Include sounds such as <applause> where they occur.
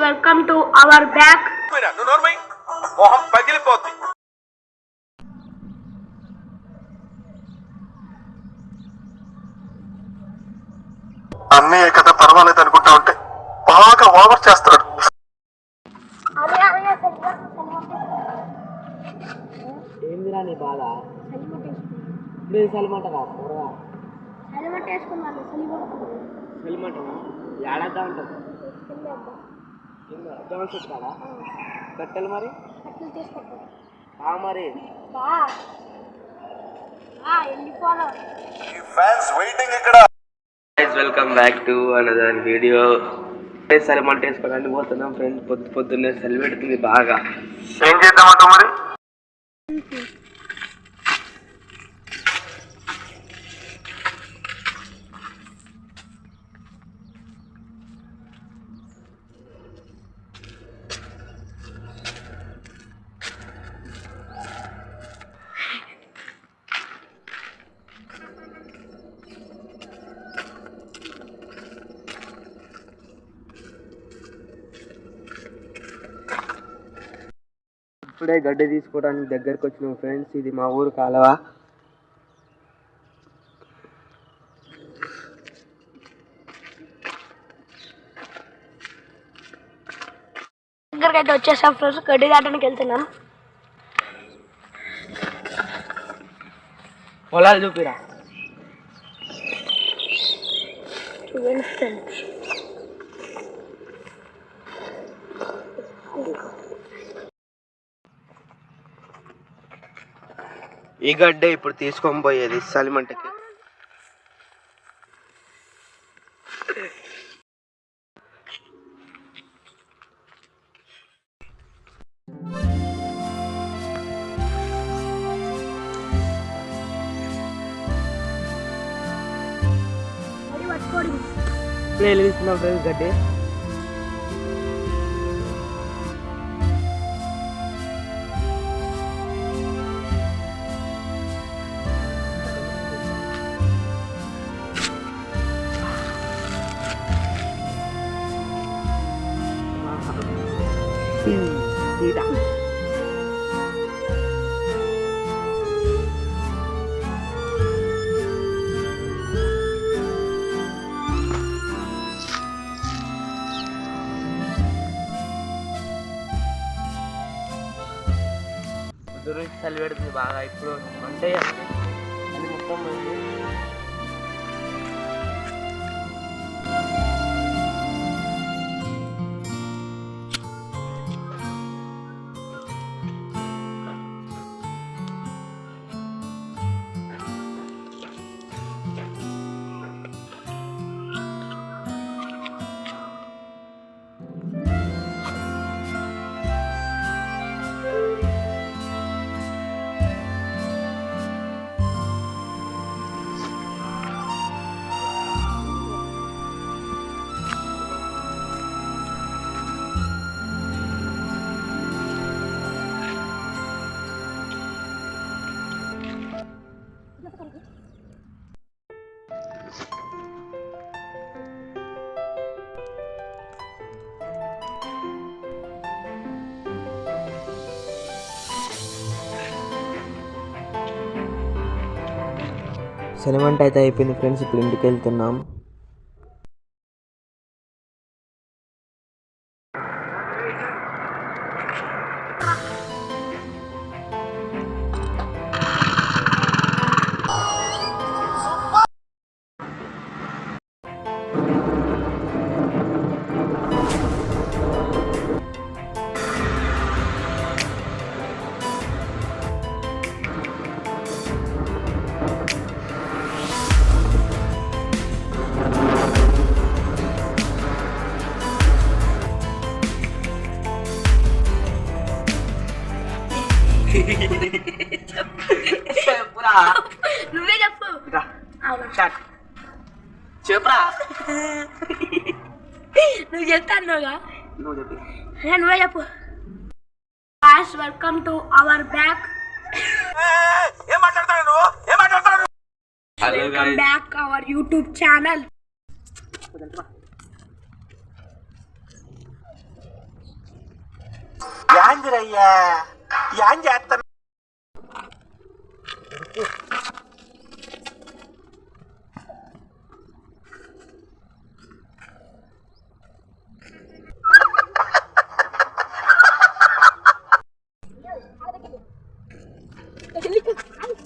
Welcome to our back మొహం పగిలిపోద్ది. అన్నయ్య కదా పర్వాలేదు ఓవర్ చేస్తాడు. ఏందిరా నీ బాధ? ఇప్పుడు సలిమంట రా త్వరగా. హెల్మెట్ వేసుకున్నాను సలిమంట ఏడాదా ఉంటుంది కాడా కట్టెలు మరి? ఆ మరి. బా. వెళ్ళిపోదాం ఫ్యాన్స్ వెయిటింగ్ ఇక్కడ. Welcome back to another video సలిమంట వేసుకోవడానికి పోతున్నాం ఫ్రెండ్స్ పొద్దు పొద్దున్నే సెలవు పెడుతుంది బాగా. ఏం చేద్దామంటావు మరి? ఇప్పుడే గడ్డి తీసుకోవడానికి దగ్గరకు వచ్చిన ఫ్రెండ్స్. ఇది మా ఊరు కాలవ. దగ్గరికి అయితే వచ్చేసాం ఫ్రెండ్స్. గడ్డి దాటానికి వెళ్తున్నాం. పొలాలు చూపిరా. చూడండి ఫ్రెండ్స్. ఈ గడ్డే ఇప్పుడు తీసుకొని పోయేది సలిమంటకి. గడ్డి పట్టుకోండి గడ్డి. వెలిగిస్తున్నాం ఫ్రెండ్స్ చలి పెడుతుంది బాగా ఇప్పుడు అంటే అది మొత్తం సినిమా అయితే అయిపోయింది ఫ్రెండ్స్ ఇప్పుడు ఇంటికి వెళ్తున్నాం. చెప్పురా <laughs> నువ్వు చెప్తానుగా నువ్వు చెప్పి. నువ్వే చెప్పు. Guys welcome to our back ఏం మాట్లాడతాడు నువ్వు? ఏం మాట్లాడతాడు hello welcome. Back our YouTube channel యాందిరయ్యా యాం చేస్తాను あり你个う。